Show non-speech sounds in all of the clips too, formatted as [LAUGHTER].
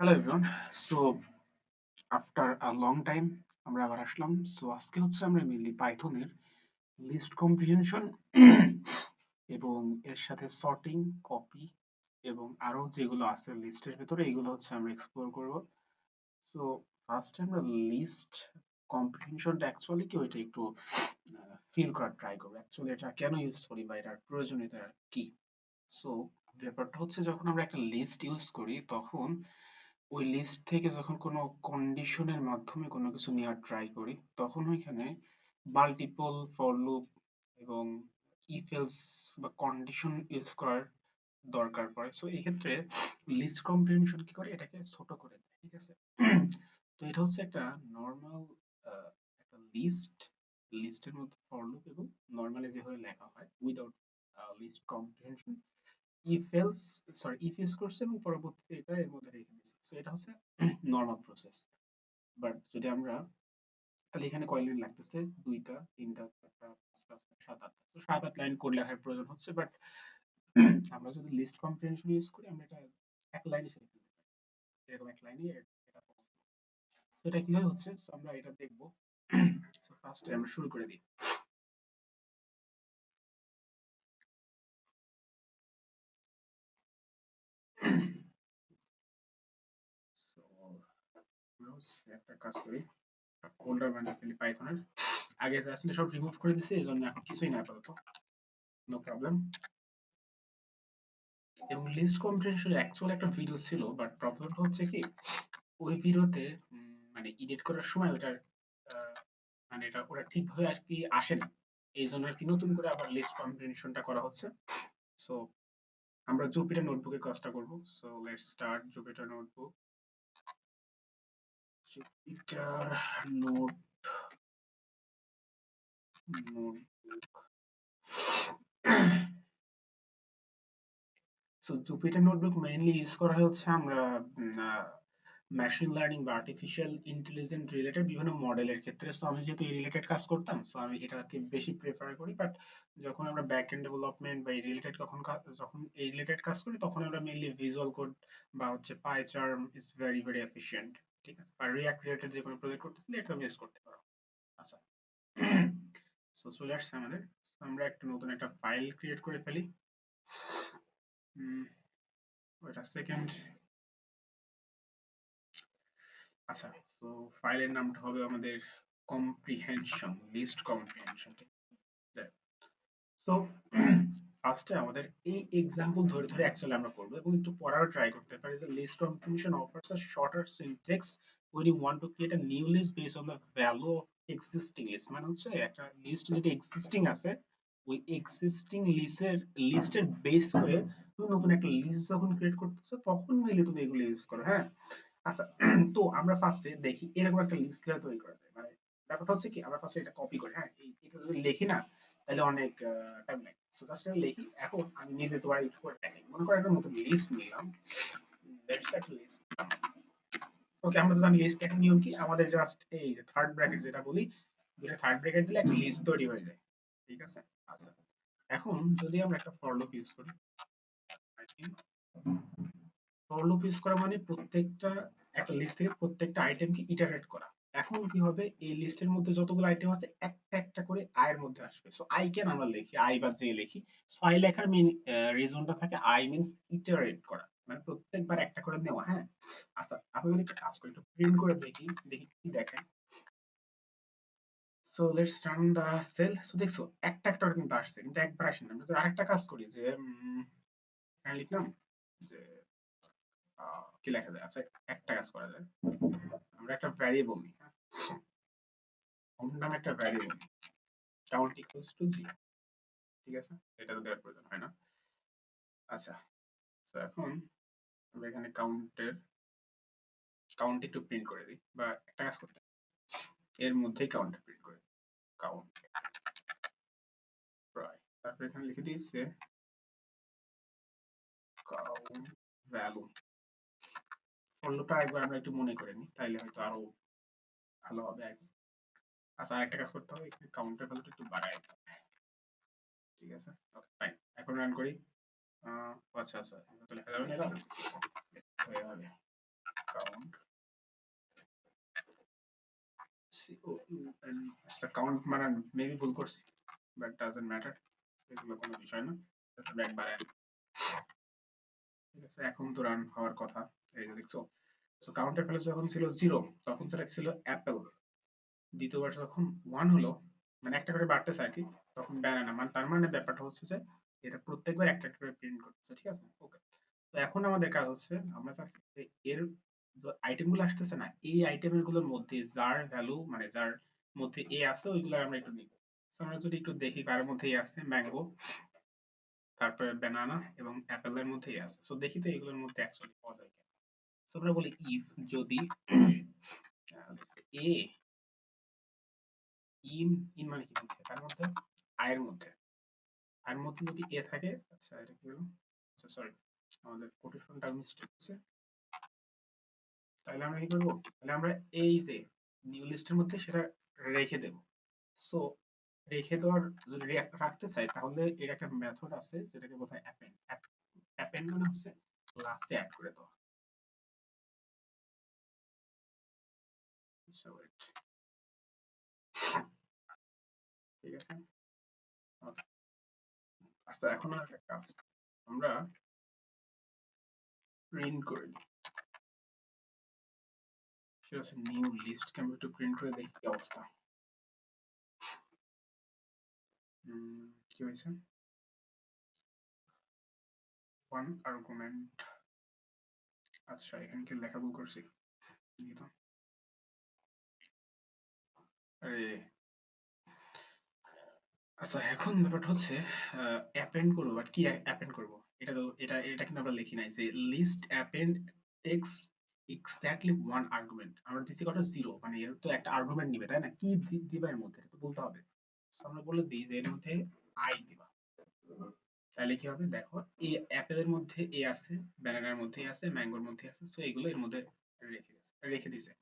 Hello everyone so after a long time আমরা আবার আসলাম। So আজকে হচ্ছে আমরা মেনলি পাইথনের লিস্ট কম্প্রিহেনশন এবং এর সাথে সর্টিং কপি এবং আরও যেগুলো আছে লিস্টের ভেতরে, এগুলো হচ্ছে আমরা এক্সপ্লোর করব। সো ফার্স্টে আমরা লিস্ট কম্প্রিহেনশনটা অ্যাকচুয়ালি কি, ওইটা একটু ফিল করার ট্রাই করব। অ্যাকচুয়ালি এটা কেন ইউজ করি বা এটার প্রয়োজনীয়তা কি? সো ব্যাপারটা হচ্ছে যখন আমরা একটা লিস্ট ইউজ করি, তখন ওই লিস্ট থেকে যখন কোনো কন্ডিশনের মাধ্যমে কোনো কিছু নেওয়ার ট্রাই করি, তখন ওইখানে মাল্টিপল ফর লুপ এবং ইফ এলস বা কন্ডিশন ইউজ করার দরকার পড়ে। সো এই ক্ষেত্রে লিস্ট কম্প্রিহেনশন কি করে? এটাকে ছোট করে দেয়, ঠিক আছে? তো এটা হচ্ছে একটা নর্মাল একটা লিস্ট লিস্টের মধ্যে ফর লুপ এবং নর্মালি যেভাবে লেখা হয় without list comprehension if else sorry if use করছে এবং পরবর্তীতে এটা এর মধ্যে রেখে দিয়েছে। সো এটা হচ্ছে নর্মাল প্রসেস বাট যদি আমরা, তাহলে এখানে কয় লাইন লাগতেছে, দুইটা, তিনটা, চারটা, পাঁচটা, সাত আটটা। তো সাত আট লাইন কোড লেখার প্রয়োজন হচ্ছে বাট [CLEARS THROAT] আমরা যদি লিস্ট কম্প্রিহেনশন ইউজ করি, আমরা এটা এক লাইনে সেরে ফেলতে পারি। এরকম এক লাইনে এটা পসিবল তো এটা কীভাবে হচ্ছে? আমরা এটা দেখব। ফার্স্টে [CLEARS THROAT] আমরা শুরু করে দিই। একটা কাজ করি। আগে সব করে এখন কিছুই না আপাতত। প্রবলেম এবং লিস্ট কম্প্রিহেনশন অ্যাকচুয়াল একটা ভিডিও ছিল বাট প্রবলেমটা হচ্ছে কি, ওই ভিডিওতে মানে এডিট করার সময় ওটার মানে এটা ওটা ঠিকভাবে আর কি আসে না। এই জন্য আর কি নতুন করে আবার লিস্ট কম্প্রিহেনশনটা করা হচ্ছে। সো আমরা জুপিটার নোটবুকে কাজটা করব। So let's start Jupyter notebook Jupyter note notebook so Jupyter notebook mainly use করা হচ্ছে আমরা মেশিন লার্নিং বা আর্টিফিশিয়াল ইন্টেলিজেন্ট রিলেটেড বিভিন্ন মডেলের ক্ষেত্রে। সো আমি যেহেতু এই রিলেটেড কাজ করতাম সো আমি এটাকে বেশি প্রেফার করি। বাট যখন আমরা ব্যাক এন্ড ডেভেলপমেন্ট বা এই রিলেটেড কখন যখন এই রিলেটেড কাজ করি, তখন আমরা মেইনলি ভিজুয়াল কোড বা হচ্ছে PyCharm is very very efficient ঠিক আছে? আর রিঅ্যাক্ট রিলেটেড যে কোনো প্রজেক্ট করতেছিলে এটা তুমি ইউজ করতে পারো। আচ্ছা। সো চলে আসছে আমাদের। আমরা একটা নতুন একটা ফাইল ক্রিয়েট করে ফেলি। ওইটা সেকেন্ড আচ্ছা তো ফাইলের নামটা হবে আমাদের কম্প্রিহেনশন লিস্ট কম্প্রিহেনশন সো ফার্স্টে আমাদের এই এক্সাম্পল ধরে ধরে অ্যাকচুয়ালি আমরা করব এবং একটু পড়ার ট্রাই করতে পারি যে list comprehension offers a shorter syntax when you want to create a new list based on the value of existing list. মানে হচ্ছে একটা লিস্ট যেটা এক্সিস্টিং আছে ওই এক্সিস্টিং লিস্টের লিস্টের বেস করে তুমি নতুন একটা লিস্ট যখন ক্রিয়েট করতেছো, তখন মিলে তুমি এগুলো ইউজ করো হ্যাঁ? আচ্ছা [CLEARS THROAT] তো আমরা ফার্স্টে দেখি এরকম একটা লিস্ট কীভাবে তৈরি করা যায়। মানে ব্যাপারটা হচ্ছে কি, আমরা ফার্স্টে এটা কপি করি হ্যাঁ? এটা যদি লিখি না, তাহলে অনেক টাইম লাগে জাস্ট এটা লিখি, এখন আমি নিজে তোমার একটু করে দেখাই। মনে করো একটা নতুন লিস্ট নিলাম। লেটস একটা লিস্ট ওকে আমরা তো জানি লিস্ট একটা নিয়ম কি? আমাদের জাস্ট এই যে থার্ড ব্র্যাকেট যেটা বলি দুটো থার্ড ব্র্যাকেট দিলে একটা লিস্ট তৈরি হয়ে যায়। ঠিক আছে? আচ্ছা। এখন যদি আমরা একটা ফর লুপ ইউজ করি ফর লুপ ইউজ করা মানে প্রত্যেকটা, একটা লিস্ট থেকে প্রত্যেকটা আইটেমকে ইটারেট করা। এখন কি হবে? এই লিস্টের মধ্যে যতগুলো আইটেম আছে, একটা একটা করে আই এর মধ্যে আসবে। সো আই কেন আমরা লিখি আই বা জে লিখি। সো আই লেখার মেইন রিজনটা থাকে আই মিন্স ইটারেট করা। মানে প্রত্যেকবার একটা করে নেওয়া হ্যাঁ? আচ্ছা আপনি যদি একটা কাজ করি একটু প্রিন্ট করে দেখি দেখি কি দেখেন। So let's run the cell so দেখছ, একটা একটা কিন্তু আসছে, কিন্তু একবার আসে না। আমরা যদি আরেকটা কাজ করি যে এখানে লিখলাম যে কি লেখা যায়? আচ্ছা একটা কাজ করা যায়। আমরা একটা ভ্যারিয়েবল নিই হ্যাঁ? নামে একটা variable count equals to zero ঠিক আছে? এটা তো দেওয়ার প্রয়োজন হয় না। আচ্ছা তো এখন আমরা এখানে কাউন্টের কাউন্ট একটু প্রিন্ট করে দিই বা একটা কাজ করতে এর মধ্যেই কাউন্ট প্রিন্ট করে কাউন্ট প্রায় তারপর এখানে লিখে দিয়েছে কাউন্ট ভ্যালু ফলটা একবার আমরা একটু মনে করে নিই, তাইলে হয়তো আরও ভালো হবে আচ্ছা আরেকটা কাজ করতে হবে, এখানে কাউন্টের ভ্যালুটা একটু বাড়াই দিতে হবে। ঠিক আছে? ওকে ফাইন এখন রান করি। আচ্ছা আচ্ছা তো লেখা যাবে না এটা হয়ে যাবে। Count কাউন্ট মানে মেবি ভুল করছি বাট ডাজন্ট ম্যাটার এগুলো কোনো বিষয় না একবার ঠিক আছে, এখন তো রান হওয়ার কথা। এই যে দেখছ সো কাউন্টার ভ্যালু যখন ছিল জিরো তখন সেটা ছিল অ্যাপেল দ্বিতীয়বার যখন ওয়ান হলো মানে একটা করে বাড়তেছে আর কি, তখন ব্যানানা মানে তার মানে ব্যাপারটা হচ্ছে যে, এটা প্রত্যেকবার একটা একটা করে প্রিন্ট করতেছে, ঠিক আছে? ওকে তো এখন আমাদের কাজ হচ্ছে, আমরা চাচ্ছি যে এর যে আইটেমগুলো আসতেছে না, এই আইটেমেরগুলোর মধ্যে যার ভ্যালু মানে যার মধ্যে এ আছে, ওইগুলো আমরা একটু নিব। আমরা যদি একটু দেখি কার মধ্যে এ আছে ম্যাঙ্গো তারপরে ব্যানানা এবং অ্যাপেলের মধ্যেই আছে। সো দেখি তো এগুলোর মধ্যে অ্যাকচুয়ালি পাওয়া যায় সো আমরা বলি ইফ যদি এ ইন ইন মানে কি? তার মধ্যে আয়ের মধ্যে। আয়ের মধ্যে যদি এ থাকে আচ্ছা এটা কি হলো? আচ্ছা সরি আমাদের কোটেশনটা মিস্টেক হচ্ছে। তাহলে আমরা কি করব? তাহলে আমরা এই যে নিউ লিস্টের মধ্যে সেটা রেখে দেব। সো রেখে দেওয়ার যদি রাখতে চাই, তাহলে এর একটা মেথড আছে, যেটাকে বলা হয় অ্যাপেন্ড অ্যাপেন্ড মানে হচ্ছে লাস্টে অ্যাড করে দেওয়া। So it ঠিক আছে আচ্ছা এখন একটা কাজ আমরা প্রিন্ট করে দিই। সেটা হচ্ছে নিউ লিস্ট কে আমরা একটু প্রিন্ট করে দেখি কি অবস্থা। কি হয়েছে? ওয়ান আর্গুমেন্ট আচ্ছা এখানে কি লেখা ভুল করছি আচ্ছা এখন ব্যাপারটা হচ্ছে অ্যাপেন্ড করব বাট কি অ্যাপেন্ড করব? এটা তো, এটা এটা কিন্তু আমরা লিখি নাই, যে list append takes exactly one argument আমরা দিচ্ছি কত জিরো মানে এর তো একটা আর্গুমেন্ট নিবে, তাই না? কি দিবা এর মধ্যে? তো বলতে হবে। আমরা বলে দিই যে এর মধ্যে আই দিবা। তাহলে কি হবে? দেখো এই অ্যাপেলের মধ্যে এ আছে ব্যানানার মধ্যে আছে ম্যাঙ্গোর মধ্যে আছে সো এগুলো এর মধ্যে রেখে রেখে দিছে।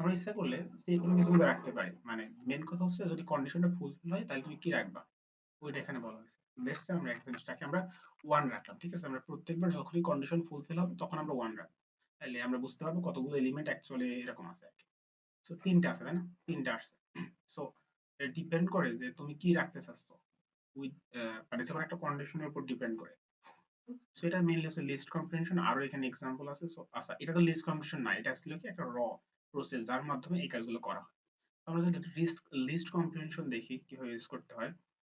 আমরা ইচ্ছা করলে যে কোনো কিছু মধ্যে রাখতে পারি। মানে মেন কথা হচ্ছে যদি কন্ডিশনটা ফুলফিল হয়, তাহলে তুমি কি রাখবা? ওইটা এখানে বলা হয়েছে। লেটস আমরা একটা জিনিস রাখি আমরা ওয়ান রাখলাম, ঠিক আছে? আমরা প্রত্যেকবার যখনই কন্ডিশন ফুলফিল হবে, তখন আমরা ওয়ান রাখব। তাহলে আমরা বুঝতে পারব কতগুলো এলিমেন্ট অ্যাকচুয়ালি এরকম আছে আর কি। সো তিনটা আছে, তাই না? তিনটা আসছে। সো এটা ডিপেন্ড করে যে তুমি কি রাখতে চাচ্ছ। উইথ মানে যখন একটা কন্ডিশনের উপর ডিপেন্ড করে। সো এটা মেইনলি হচ্ছে লিস্ট কম্প্রিহেনশন আরও এখানে এক্সাম্পল আছে। সো আচ্ছা এটা তো লিস্ট কম্প্রিহেনশন না, এটা ছিল কি একটা র প্রসেস যার মাধ্যমে এই কাজগুলো করা হয়। আমরা যদি রিস্ক লিস্ট কম্প্রিহেনশন দেখি, কীভাবে ইউজ করতে হয়।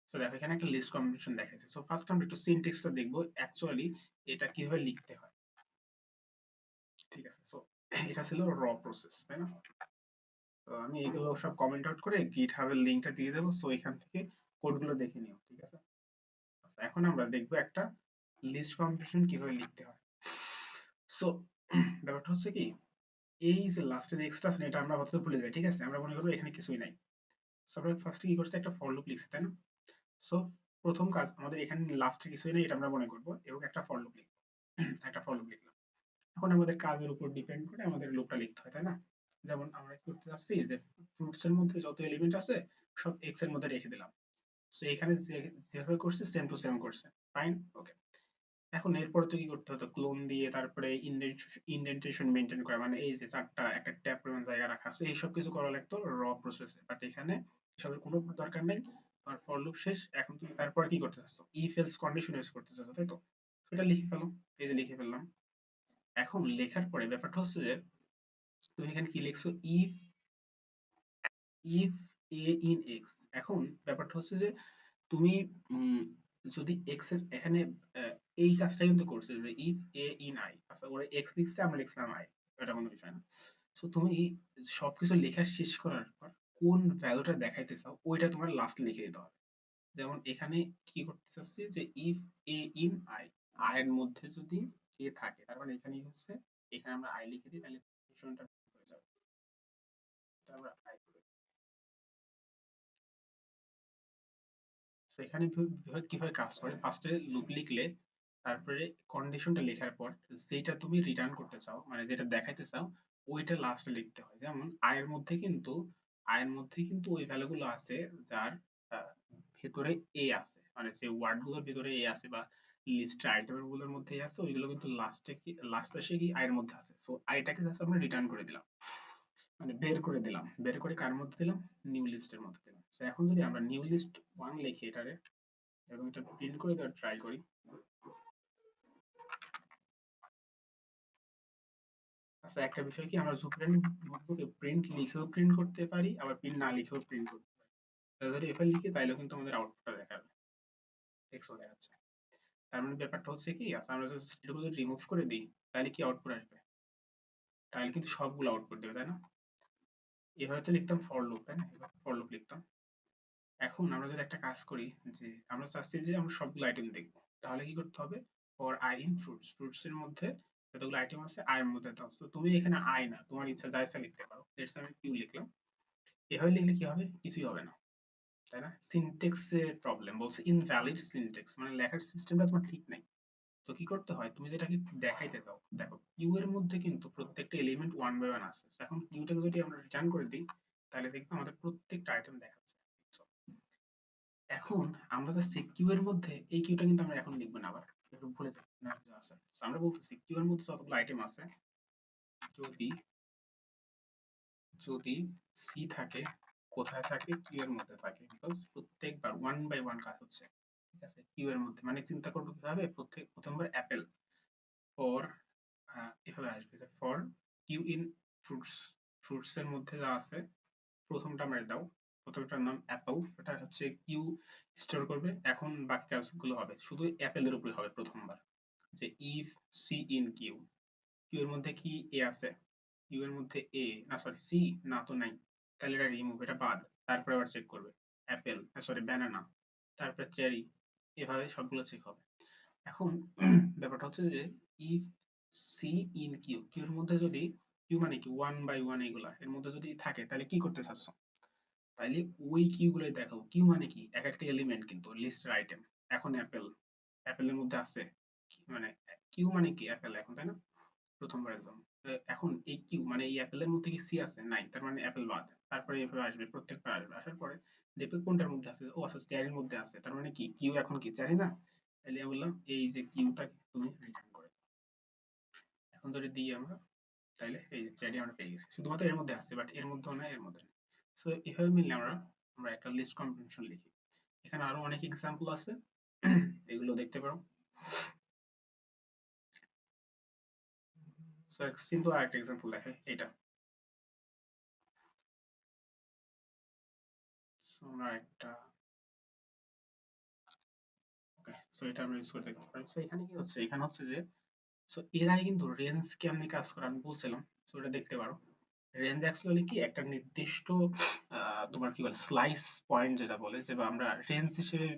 সো দেখো, এখানে একটা লিস্ট কম্প্রিহেনশন দেখাইছে। সো ফার্স্ট আমরা একটু সিনট্যাক্সটা দেখব। অ্যাকচুয়ালি এটা কীভাবে লিখতে হয়। ঠিক আছে? সো এটা ছিল র প্রসেস তাই না? তো আমি এগুলো সব কমেন্ট আউট করে গিট হাবের লিংকটা দিয়ে দেবো। সো এখান থেকে কোডগুলো দেখে নিও, ঠিক আছে? আচ্ছা এখন আমরা দেখব একটা লিস্ট কম্প্রিহেনশন কীভাবে লিখতে হয়। সো ব্যাপারটা হচ্ছে কি এই যে লাস্টে যে এক্সট্রা আছে, এটা আমরা হয়তো ভুলে যাই, ঠিক আছে? আমরা মনে করব এখানে কিছুই নাই। সো আমরা ফার্স্টে কি করছি, একটা ফর লুপ লিখছি, তাই না? সো প্রথম কাজ, আমাদের এখানে লাস্টে কিছুই নেই, এটা আমরা মনে করব, এবং একটা ফর লুপ লিখব। [CLEARS THROAT] একটা ফর লুপ লিখলাম। এখন আমাদের কাজের উপর ডিপেন্ড করে আমাদের লুপটা লিখতে হয়, তাই না? যেমন আমরা কি করতে যাচ্ছি যে ফ্রুটস এর মধ্যে যত এলিমেন্ট আছে, সব এক্সের মধ্যে রেখে দিলাম। সো এখানে যেভাবে করছে সেম টু সেম করছে। ফাইন ওকে এখন এরপরে তো কি করতে হতো ক্লোন দিয়ে তারপরে ইন্ডেন্টেশন মেনটেন করা মানে এই যে চারটা, একটা ট্যাব পরিমাণ জায়গা রাখা আছে, এইসব কিছু করা লাগতো র প্রসেসে বাট এখানে এসবের কোনো দরকার নেই, আর ফর লুপ শেষ। এখন তুমি তারপর কি করতে চাচ্ছ? ইফ এলস কন্ডিশন ইউজ করতে চাচ্ছ, তাই তো? সেটা লিখে ফেলো, এই যে লিখে ফেললাম। এখন লেখার পরে ব্যাপারটা হচ্ছে যে, তুমি এখানে কি লিখছো? If if a in x এখন ব্যাপারটা হচ্ছে যে, তুমি যদি এক্সের এখানে এই কাজটা কিন্তু করছে যে ইফ এ ইন আই আচ্ছা ওরা এক্স লিখছে, আমরা লিখছিলাম আই এটা কোনো বিষয় না। সো তুমি সবকিছু লেখা শেষ করার পর কোন ভ্যালুটা দেখাইতে চাও, ওইটা তোমার লাস্ট লিখে দিতে হবে। যেমন এখানে কি করতে চাচ্ছি যে if a in i i এর মধ্যে যদি এ থাকে, তার মানে এখানেই হচ্ছে, এখানে আমরা আই লিখে দিই, তাহলে কন্ডিশনটা হয়ে যাবে। এটা আমরা আই এখানে কীভাবে কাজ করে? ফার্স্টে লুপ লিখলে তারপরে কন্ডিশনটা লেখার পর যেটা তুমি রিটার্ন করতে চাও মানে যেটা দেখাইতে চাও, ওইটা লাস্টে লিখতে হয়। যেমন আয়ের মধ্যে কিন্তু, আয়ের মধ্যে কিন্তু ওই ভ্যালুগুলো আছে যার ভেতরে এ আছে। মানে যে ওয়ার্ডগুলোর ভিতরে এ আছে বা লিস্টের আইটেমেরগুলোর মধ্যেই আছে, ওইগুলো কিন্তু লাস্টে কি লাস্টে এসে কি আয়ের মধ্যে আছে। সো আইটাকে জাস্ট আমরা রিটার্ন করে দিলাম। মানে বের করে দিলাম। বের করে কার মধ্যে দিলাম? নিউ লিস্টের মধ্যে দিলাম। সো এখন যদি আমরা নিউ লিস্ট ওয়ান লিখি এটারে, এবং এটা প্রিন্ট করে দেওয়ার ট্রাই করি আচ্ছা একটা বিষয় কি আমরা জুপিটার নোটবুকে প্রিন্ট লিখেও প্রিন্ট করতে পারি, আবার প্রিন্ট না লিখেও প্রিন্ট করতে পারি? যদি এফএল লিখি তাইলেও কিন্তু আমাদের আউটপুটটা দেখাবে। টেক্সটও দেখাচ্ছে তার মানে ব্যাপারটা হচ্ছে কি আচ্ছা আমরা যদি এটুকু যদি রিমুভ করে দিই তাহলে কি আউটপুট আসবে? তাহলে কিন্তু সবগুলো আউটপুট দেবে, তাই না? এভাবে তো লিখতাম ফর লুপ তাই না? এভাবে ফর লুপ লিখতাম। এখন আমরা যদি একটা কাজ করি, যে আমরা চাচ্ছি যে আমরা সবগুলো আইটেম দেখব, তাহলে কি করতে হবে? For i in fruits fruits এর মধ্যে যতগুলো আইটেম আছে আয়ের মধ্যে দাও। তো তুমি এখানে আই না, তোমার ইচ্ছা যা ইচ্ছা লিখতে পারো। লেটস আমি কিউ লিখলাম। এভাবে লিখলে কি হবে? কিছুই হবে না। তাই না? সিনটেক্স এর প্রবলেম বলছে ইনভ্যালিড সিনটেক্স মানে লেখার সিস্টেমটা তোমার ঠিক নাই। তো কি করতে হয়? তুমি যেটাকে দেখাইতে চাও, দেখো কিউ এর মধ্যে কিন্তু প্রত্যেকটা এলিমেন্ট ওয়ান বাই ওয়ান আছে। এখন কিউটাকে যদি আমরা রিটার্ন করে দিই, তাহলে দেখব আমাদের প্রত্যেকটা আইটেম দেখাচ্ছে। এখন আমরা যাচ্ছি কিউ এর মধ্যে, এই কিউটা কিন্তু আমরা এখন লিখব না আবার। একটু ভুলে আছে। আমরা বলতেছি মধ্যে যতগুলো আইটেম আছে, যদি যদি সি থাকে, কোথায় থাকে? কিউ এর মধ্যে থাকে। বিকজ প্রত্যেকবার ওয়ান বাই ওয়ান কাজ হচ্ছে। ঠিক আছে? কিউ এর মধ্যে। মানে চিন্তা করব কীভাবে? প্রত্যেক, প্রথমবার অ্যাপেল ফর এভাবে আসবে for q in fruits fruits এর মধ্যে যা আছে, প্রথমটা আমরা দাও। প্রথমটার নাম অ্যাপল এটা হচ্ছে কিউ স্টোর করবে। এখন বাকি কাজগুলো হবে। শুধু অ্যাপেলের উপরে হবে প্রথমবার। যে if c in q q এর মধ্যে কি এ আছে? কিউ এর মধ্যে এ না সরি সি না তো নাই। তাহলে এটা রিমুভ এটা বাদ। তারপরে আবার চেক করবে। অ্যাপেল সরি ব্যানানা তারপরে চেরি এভাবে সবগুলো চেক হবে। এখন [CLEARS THROAT] ব্যাপারটা হচ্ছে যে if c in q q এর মধ্যে যদি কিউ মানে কি? ওয়ান বাই ওয়ান এগুলা। এর মধ্যে যদি থাকে, তাহলে কি করতে চাচ্ছ? তাইলে ওই কিউ গুলোই দেখাবো। কিউ মানে কি? এক একটা এলিমেন্ট কিন্তু লিস্টের আইটেম এখন অ্যাপেল অ্যাপেলের মধ্যে আছে মানে কিউ মানে কি অ্যাপেল এখন, তাই না? প্রথমবার একদম। এখন এই কিউ মানে এই অ্যাপেলের মধ্যে কি সি আছে? নাই, তার মানে অ্যাপেল বাদ। তারপরে এভাবে আসবে প্রত্যেকবার আসবে। আসার পরে দেখবে কোনটার মধ্যে আছে? ও আচ্ছা চেরির মধ্যে আছে। তার মানে কি? কিউ এখন কি? চেরি না? তাহলে আমি বললাম, এই যে কিউটা তুমি রিটার্ন করে এখন যদি দিই আমরা তাহলে এই যে চেরি আমরা পেয়ে গেছি। শুধুমাত্র এর মধ্যে আছে বাট এর মধ্যেও না এর মধ্যে সো এভাবে মিললে আমরা আমরা একটা লিস্ট কম্বিনেশন লিখি। এখানে আরও অনেক এক্সাম্পল আছে। এগুলো দেখতে পারো। সো সিম্পল আরেকটা এক্সাম্পল দেখে এটা আমরা একটা সো এটা আমরা ইউজ করে পারি। সো এখানে কি হচ্ছে? এখানে হচ্ছে যে সো এর আগে কিন্তু রেঞ্জ কেমনে কাজ করে? আমি বলছিলাম। সো এটা দেখতে পারো। রেঞ্জ অ্যাকচুয়ালি কি? একটা নির্দিষ্ট তোমার কি বলে স্লাইস পয়েন্ট যেটা বলে, যে আমরা রেঞ্জ হিসেবে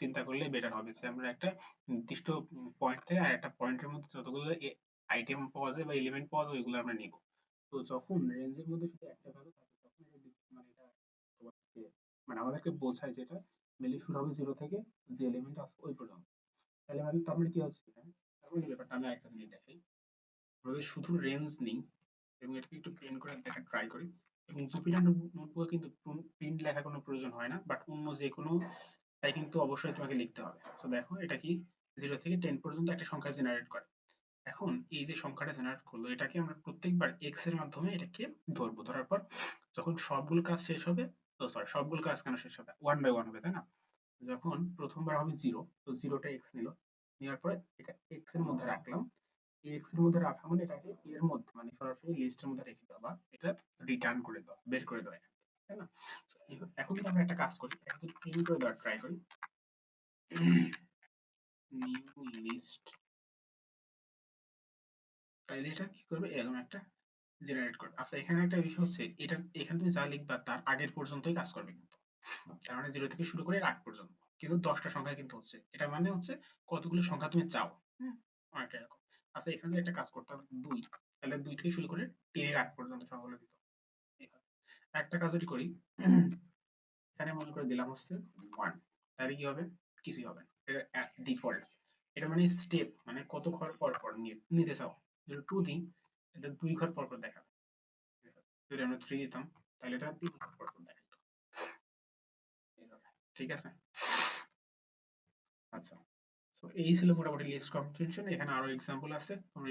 চিন্তা করলে বেটার হবে। যে আমরা একটা নির্দিষ্ট পয়েন্ট থেকে আর একটা পয়েন্টের মধ্যে যতগুলো আইটেম পাওয়া যায় বা এলিমেন্ট পাওয়া যায়, ওইগুলো আমরা নিব। তো যখন রেঞ্জের মধ্যে শুধু একটা ভ্যালু থাকে, তখন মানে এটা মানে আমাদেরকে বোঝায় যেটা মেনলি শুরু হবে জিরো থেকে যে এলিমেন্ট আছে ওই পর্যন্ত তাহলে মানে তার মানে কি হচ্ছে এখানে তার মানে ব্যাপারটা আমি একটা জিনিস দেখাই। আমরা শুধু রেঞ্জ নিই এবং এটাকে একটু প্রিন্ট করে দেখা ট্রাই করি। এবং জুপিটার নোটবুকে কিন্তু প্রিন্ট লেখার কোনো প্রয়োজন হয় না বাট অন্য যে কোনো তাই কিন্তু অবশ্যই তোমাকে লিখতে হবে। তো দেখো, এটা কি জিরো থেকে টেন পর্যন্ত একটা সংখ্যা জেনারেট করে। এখন এই যে সংখ্যাটা জেনারেট করল, এটাকে আমরা প্রত্যেকবার এক্সের মাধ্যমে এটাকে ধরবো। ধরার পর যখন সবগুলো কাজ শেষ হবে তো সরি সবগুলো কাজ কেন শেষ হবে? ওয়ান বাই ওয়ান হবে, তাই না? যখন প্রথমবার হবে জিরো তো জিরোটা এক্স নিল। নেওয়ার পরে এটা এক্সের মধ্যে রাখলাম। এক্সের মধ্যে রাখা মানে এটাকে এর মধ্যে মানে সরাসরি লিস্টের মধ্যে রেখে দেওয়া এটা রিটার্ন করে দেওয়া, বের করে দেওয়া তাই না? এখন যদি আমরা একটা কাজ করি, এখন প্রিন্ট করে দেওয়ার ট্রাই করি। নিউ লিস্ট তাহলে এটা কি করবে? এরকম একটা জেনারেট করবে। আচ্ছা এখানে একটা বিষয় হচ্ছে, এটা, এখানে তুমি যা লিখবা তার আগের পর্যন্তই কাজ করবে কিন্তু। তার মানে জিরো থেকে শুরু করে আগ পর্যন্ত। কিন্তু দশটা সংখ্যা কিন্তু হচ্ছে। এটা মানে হচ্ছে কতগুলো সংখ্যা তুমি চাও। অনেকটা এরকম। আচ্ছা এখানে যদি একটা কাজ করতাম, দুই, তাহলে দুই থেকে শুরু করে টেনের আগ পর্যন্ত সংখ্যাগুলো দিত। একটা কাজ যদি করি, এখানে মনে করে দিলাম হচ্ছে ওয়ান তাহলে কি হবে? কিছুই হবে এটা ডিফল্ট এটা মানে স্টেপ মানে কত ঘর পর পর নিতে চাও। যদি টু দিই এটা দুই ঘর পর পর দেখাবে। যদি আমরা থ্রি দিতাম, তাহলে এটা তিন ঘর পর পর দেখাতো ঠিক আছে? আচ্ছা। এই ছিল মোটামুটি লিস্ট কম্প্রিহেনশন এখানে আরও এক্সাম্পল আছে তোমরা